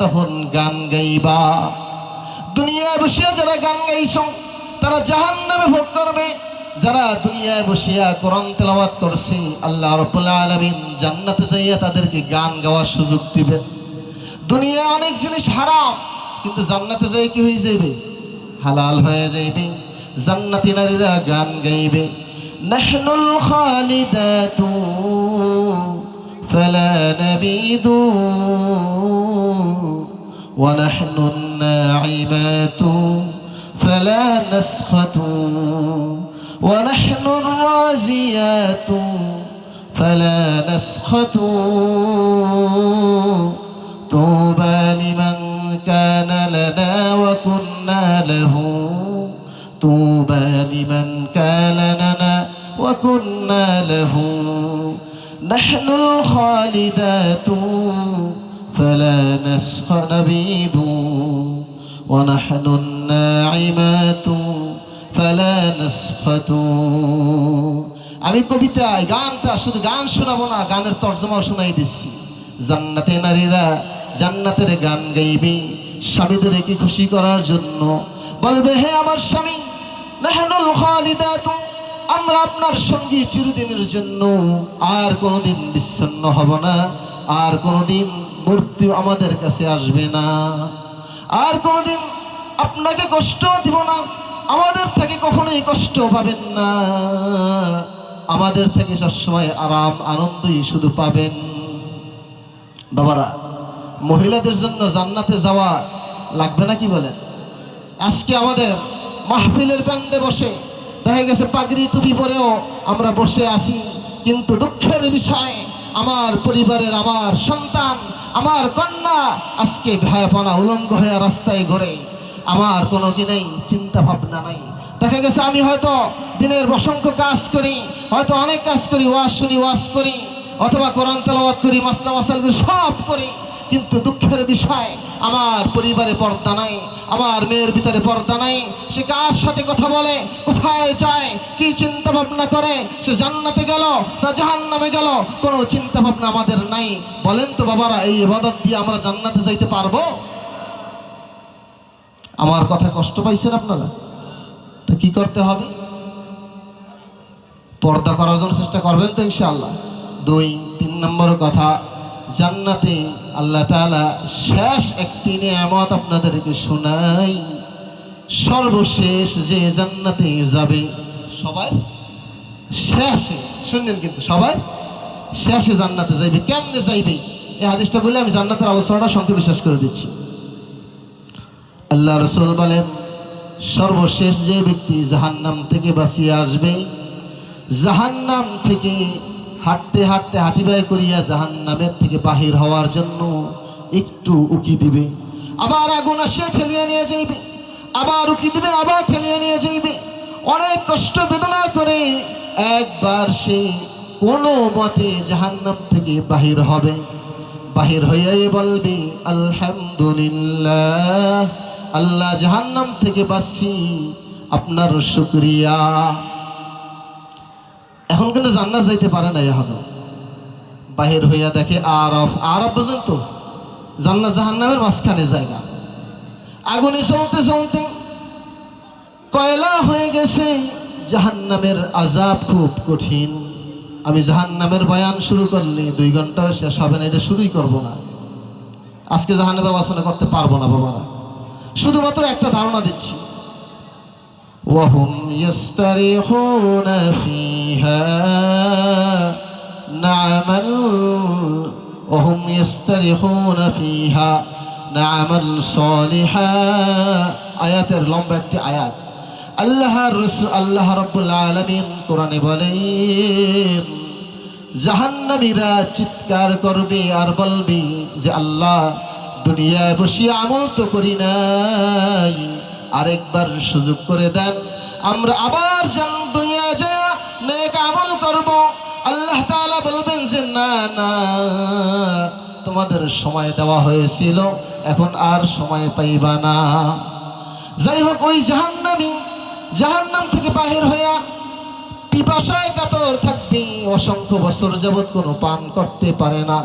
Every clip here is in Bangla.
তখন গান গাইবা। দুনিয়ায় বসিয়া যারা গান গাইছ, তারা জাহান নামে ভোগ করবে। যারা দুনিয়ায় বসিয়া কোরআন তেলাওয়াত করছে, আল্লাহ রবুল্লা আলমিন জান্নাতে যাইয়া তাদেরকে গান গাওয়ার সুযোগ দিবেন দুনিয়া অনেক জিনিস হারাম, কিন্তু জান্নাতে যাই কি হয়ে যাবে হালাল হয়ে যাইবে। জান্নাতি নারীরা গান গাইবে। নাহনুল খালিদাতু ফালা নাবিদু ونحن الناعمات فلا نسخط ونحن الرازيات فلا نسخط طوبى لمن كان لنا وكنا له طوبى لمن كان لنا وكنا له نحن الخالدات فلا نسخ نبيد ونحن الناعمات فلا نسخط আমি কবিতায় গানটা শুধু গান শোনাবো না গানের তর্জমাও শোনাই দিচ্ছি জান্নাতে নারীরা জান্নাতের গান গাইবে স্বামীদেরকে খুশি করার জন্য বলবে হে আমার স্বামী নাহনুল খালিদাতু আমরা আপনার সঙ্গী চিরদিনের জন্য আর কোনোদিন বিচ্ছন্ন হব না আর কোনোদিন মৃত্যু আমাদের কাছে আসবে না। আর কোনোদিন আপনাকে কষ্ট দিব না। আমাদের থেকে কখনোই কষ্ট পাবেন না। আমাদের থেকে সবসময় আরাম, আনন্দই শুধু পাবেন। বাবারা, মহিলাদের জন্য জান্নাতে যাওয়া লাগবে না কি বলেন? আজকে আমাদের মাহফিলের প্যান্ডে বসে দেখা গেছে পাগড়ি টুপি পরেও আমরা বসে আছি। কিন্তু দুঃখের বিষয়, আমার পরিবারের, আমার সন্তান আমার কন্যা আজকে ভয়াপনা উলঙ্গ হয়ে রাস্তায় ঘোরে। আমার কোনো দিনেই চিন্তা ভাবনা নাই। দেখা গেছে আমি হয়তো দিনের অসংখ্য কাজ করি, হয়তো অনেক কাজ করি ওয়াশ শুনি ওয়াশ করি, অথবা কোরআন তেলাবাদ করি, মাসলা মাসাল করি, সব করি। কিন্তু দুঃখের বিষয়, আমার পরিবারে পর্দা নাই, আমার মেয়ের ভিতরে পর্দা নাই। সে কার সাথে কথা বলে? কোথায় যায়? কি চিন্তা ভাবনা করে? সে জান্নাতে গেল না জাহান নামে গেল? কোনো চিন্তা ভাবনা আমাদের নাই। বলেন তো বাবারা, এই ইবাদত দিয়ে আমরা জান্নাতে যাইতে পারব? আমার কথা কষ্ট পাইছেন আপনারা? তো কি করতে হবে? পর্দা করার জন্য চেষ্টা করবেন তো ইনশাআল্লাহ। দুই, তিন নম্বর কথা জান্নাতে আল্লাহ তাআলা শেষ একটি নিয়ামত আপনাদেরকে শোনাই। সর্বশেষ যে জান্নাতে যাবে সবাই শেষে, শুনলেন কিন্তু সবাই শেষে জান্নাতে যাইবে। কেমনে যাইবে? এই হাদিসটা বলে আমি জান্নাতের আলোচনাটা সংক্ষেপে শেষ করে দিচ্ছি। আল্লাহ রসুল বলেন, সর্বশেষ যে ব্যক্তি জাহান্নাম থেকে বাঁচিয়ে আসবে, জাহান্নাম থেকে হাঁটতে হাঁটতে হাঁটি হাঁটিবাই করিয়া জাহান্নামের থেকে বাহির হওয়ার জন্য একটু উকি দিবে। আবার আগুন আসিয়া ঠেলিয়ে নিয়ে যাইবে। আবার উকি দিবে, আবার ঠেলিয়ে নিয়ে যাইবে। অনেক কষ্ট বেদনা করে একবার সে কোনো মতে জাহান্নাম থেকে বাহির হবে। বাহির হইয়াই বলবে, আলহামদুলিল্লাহ, আল্লাহ জাহান্নাম থেকে বাসি আপনার শুক্রিয়া। কিন্তু জান্নাত যাইতে পারে না এখনও। বাহির হইয়া দেখে আরফ আরফ বুঝেন তো, জান্নাত জাহান্নামের মাঝখানে জায়গা। আগুনে চলতে চলতে কয়লা হয়ে গেছে, জাহান্নামের আজাব খুব কঠিন। আমি জাহান্নামের বয়ান শুরু করলে দুই ঘণ্টা শেষ হবে না, এটা শুরুই করব না। আজকে জাহান্নামের বাসনা করতে পারব না বাবারা। শুধুমাত্র একটা ধারণা দিচ্ছি। ওয়াহুম ইয়াস্তারিহুনা ফী فيها نعم ال- وهم يستريحون فيها نعم صالحا আয়াতের লম্বা একটি আয়াত আল্লাহ রসুল আল্লাহ রব্বুল আলমিন কোরআনে বলেন জাহান্নামীরা চিৎকার করবে আর বলবে যে আল্লাহ দুনিয়ায় বসে আমল তো করি নাই আরেকবার সুযোগ করে দেন আমরা আবার জান দুনিয়ায় যা নেক আমল করব। আল্লাহ তাআলা বলবেন যে, না না, তোমাদের সময় দেওয়া হয়েছিল, এখন আর সময় পাইবা না। যাই হোক, ওই জাহান্নামী, জাহান্নাম থেকে বাহির হইয়া পিপাসায় কাতর থাকবে অসংখ্য বছর যাবৎ কোনো পান করতে পারে না।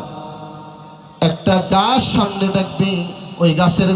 একটা গাছ সামনে দেখবে, ওই গাছের